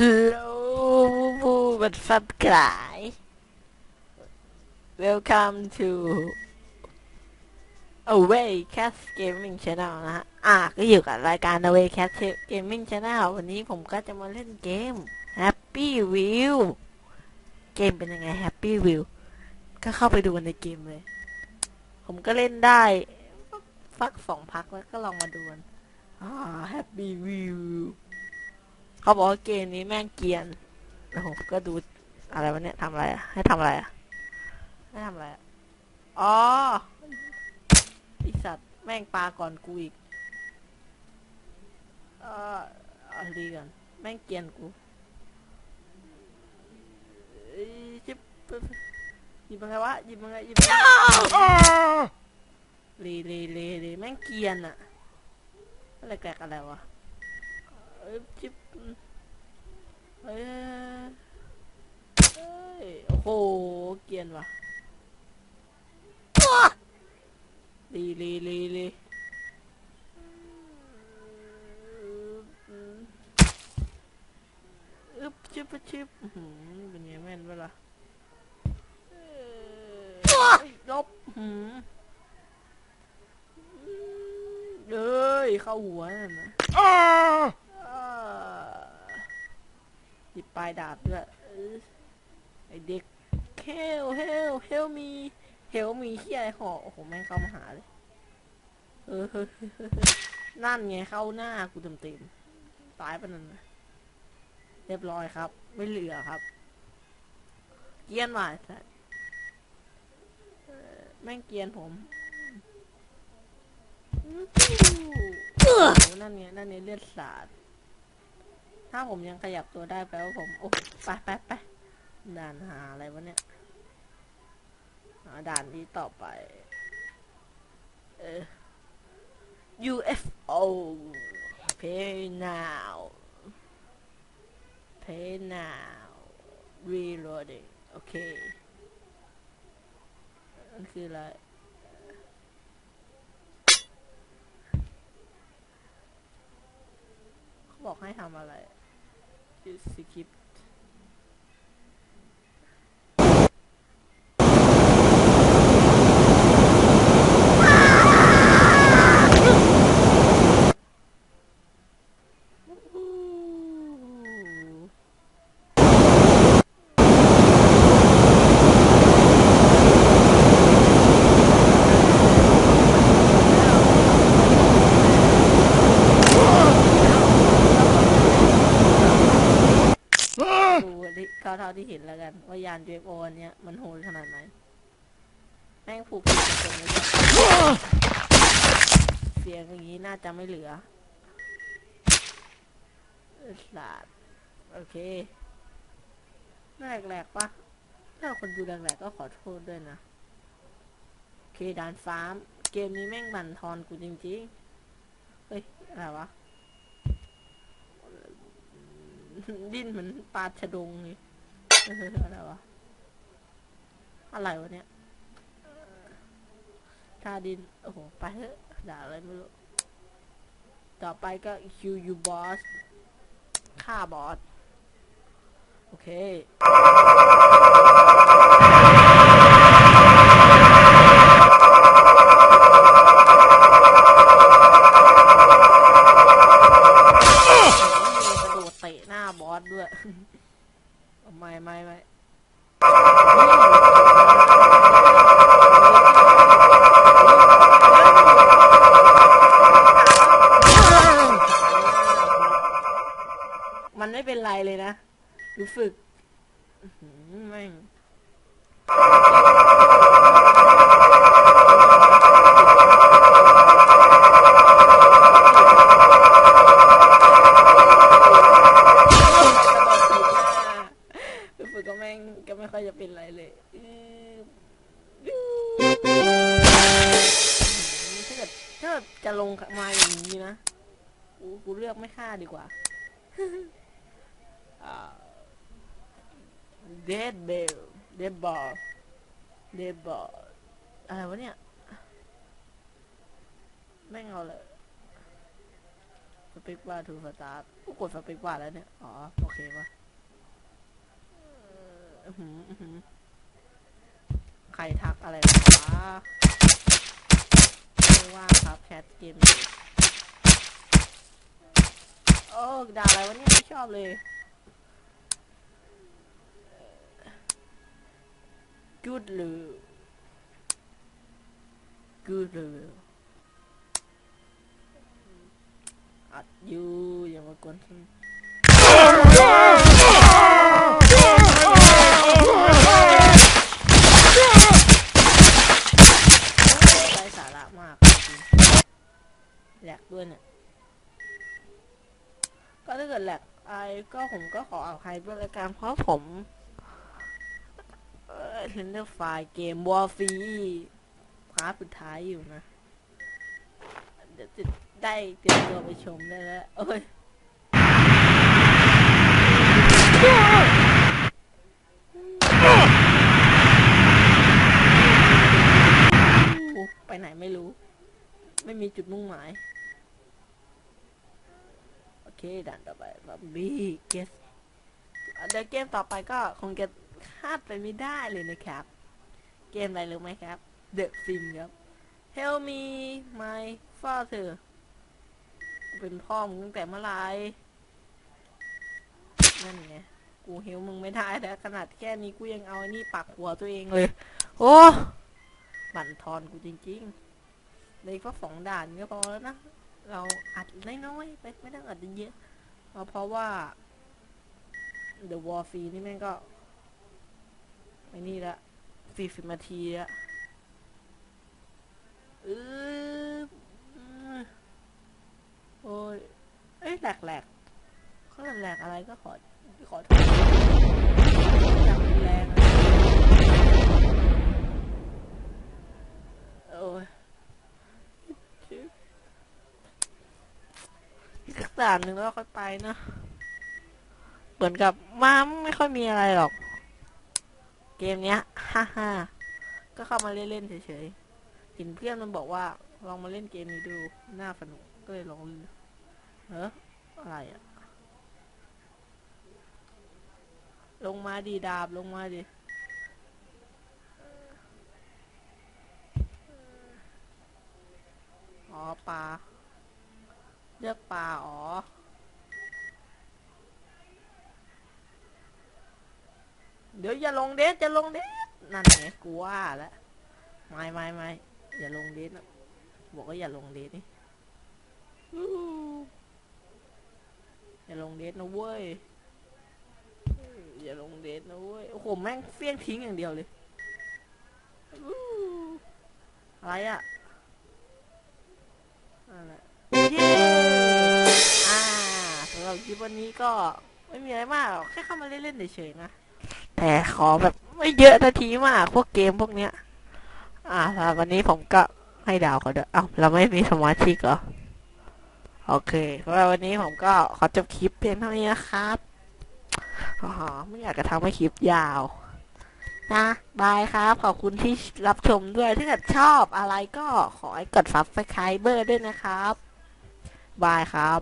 Hello บัดฟัดกลาย Welcome to Away Cat Gaming Channel นะฮะ อะก็อยู่กับรายการ Away Cat Gaming Channel วันนี้ผมก็จะมาเล่นเกม Happy Wheel เกมเป็นยังไง Happy Wheel ก็เข้าไปดูในเกมเลย ผมก็เล่นได้ฟักสองพักแล้วก็ลองมาดูกันอ่า Happy Wheel เขาบอกว่าเกมนี้แม่งเกรียนแล้วผมก็ดูอะไรวะเนี่ยทำอะไรอะให้ทำอะไรอะให้ทำอะไรอะอ๋อไอสัตว์แม่งปลาก่อนกูอีก เออเอาดีกันแม่งเกรียนกูเอ้ยจิบหยิบอะไรวะหยิบอะไรหยิบอะไรรีรีรีรีแม่งเกรียนอะอะไรแกลกอะไรวะ เอ้ยจิบเฮ้ยโอ้โห เกียนว่ะลีลีลีลีอึบชิบชิบหือเป็นไงแม่นเวล่ะเอ้ยลบหืมเอ้ยเข้าหัวนะ หยิบปลายดาบด้วยไอเด็กเฮลเฮลเฮลมีเฮลมีเฮียอะไรหอโอ้โหแม่งเข้ามาหาเลยเออนั่นไงเข้าหน้ากูเต็มเต็มตายปะนั่นนะเรียบร้อยครับ ไม่เหลือครับ เกียนว่ะแม่งเกียนผมนั่นไงนั่นไงเลือดสาด ถ้าผมยังขยับตัวได้แปลว่าผมโอ้ไปไปไปด่านหาอะไรวะเนี่ยด่านนี้ต่อไปเออ UFO pay now pay now reloading โอเคนั่นคืออะไรเขาบอกให้ทำอะไร skip ดู ที่เท่าเท่าที่เห็นแล้วกัน ว่ายาน UFO อันเนี้ยมันโหดขนาดไหน แม่งผูกติดกับตรงนี้ด้วยเสียงอย่างนี้น่าจะไม่เหลือเออสาดโอเคแหลกๆปะถ้าคนดูแหลกๆก็ขอโทษด้วยนะโอเคดานฟาร์ม เกมนี้แม่งบั่นทอนกูจริงๆ เฮ้ย อะไรวะ ดิ้นเหมือนปลาชะดงเลยอออะไรวะ อะไรวะเนี่ยท่าดิน โอ้โห ไปเถอะด่าอะไรไม่รู้ ต่อไปก็ QU boss ฆ่าบอส โอเคาเกิดถ้าเกิดจะลงมาอย่างนี้นะ กูกูเลือกไม่ฆ่าดีกว่า เดดเบลเดดบอลเดดบอลอะไรวะเนี่ยแม่เอาเลยสเปกบาทูสตาร์ทกูกดสเปกบาแล้วเนี่ย อ๋อ โอเคปะใครทักอะไรนะ ว่างครับแคทเกมโอ้ด่าอะไรวะเนี่ยไม่ชอบเลย good เลย good เลยอัดอยู่อย่ามากวนฉันไร้สาระมากจริงๆแหลกด้วยเนี่ย ก็ ถ้าเกิดแหลกไอก็ผมก็ขออภัยด้วยละกันเพราะผมเออเรนเดอร์ไฟล์เกมวอลฟีพาร์ทสุดท้ายอยู่นะเดี๋ยวจะได้เตรียมตัวไปชมได้แล้วโอ้ยไปไหนไม่รู้ ไม่มีจุดมุ่งหมาย ด่านต่อไปบับบี้เกสเดี๋ยวเกมต่อไปก็คงจะคาดไปไม่ได้เลยนะครับ เกมอะไรรู้ไหมครับ The Sim ครับ Help me my father เป็นพ่อมึงตั้งแต่เมื่อไหร่นั่นไงกูเฮลมึงไม่ได้แล้วขนาดแค่นี้กูยังเอาอ้นี่ปักหัวตัวเองเลย โอ้บั่นทอนกูจริงๆเลยก็สองด่านก็พอแล้วนะ เราอัดน้อยๆไปไม่ต้องอัดเยอะเอาเพราะว่า The War f r e e นี่แม่งก็ไอ้นี่ละสี่สิบนาทีละเออโอ้ยเอ้ยแหลกแหลกๆเขาแหลกอะไรก็ขอ ขอโทษอย่างรุนแรงนะโอ้ยอีกสัก ด่านหนึ่งแล้วค่อยไปนะเหมือนกับมามไม่ค่อยมีอะไรหรอก เกมเนี้ยฮ่าฮ่าก็เข้ามาเล่นๆเฉยๆเห็นเพื่อนมันบอกว่า ลองมาเล่นเกมนี้ดูน่าสนุกก็เลยลองเฮ้ออะไรอะลงมาดีดาบลงมาดิ อ๋อปลา เลือกปลาอ๋อ เดี๋ยวอย่าลงเดทจะลงเดทนั่นไงกูว่าแล้วไม่ไม่ไม่อย่าลงเดทนะบอกว่าอย่าลงเดทนี่อย่าลงเดทนะเว้ยอย่าลงเดทนะเว้ยโอ้โหแม่งเฟี้ยงทิ้งอย่างเดียวเลยอู้อะไรอะอะไร คลิปวันนี้ก็ไม่มีอะไรมากหรอกแค่เข้ามาเล่นๆเฉยๆนะ แต่ขอแบบไม่เยอะนาทีมาก พวกเกมพวกเนี้ย อ่าสำหรับวันนี้ผมก็ให้ดาวเขาด้วยเอ้าเราไม่มีสมาชิกเหรอ โอเคสำหรับวันนี้ผมก็ขอจบคลิปเพียงเท่านี้นะครับอ๋อไม่อยากจะทำให้คลิปยาว นะบายครับ ขอบคุณที่รับชมด้วย ถ้าเกิดชอบอะไรก็ขอให้กด subscribe ด้วยนะครับ บายครับ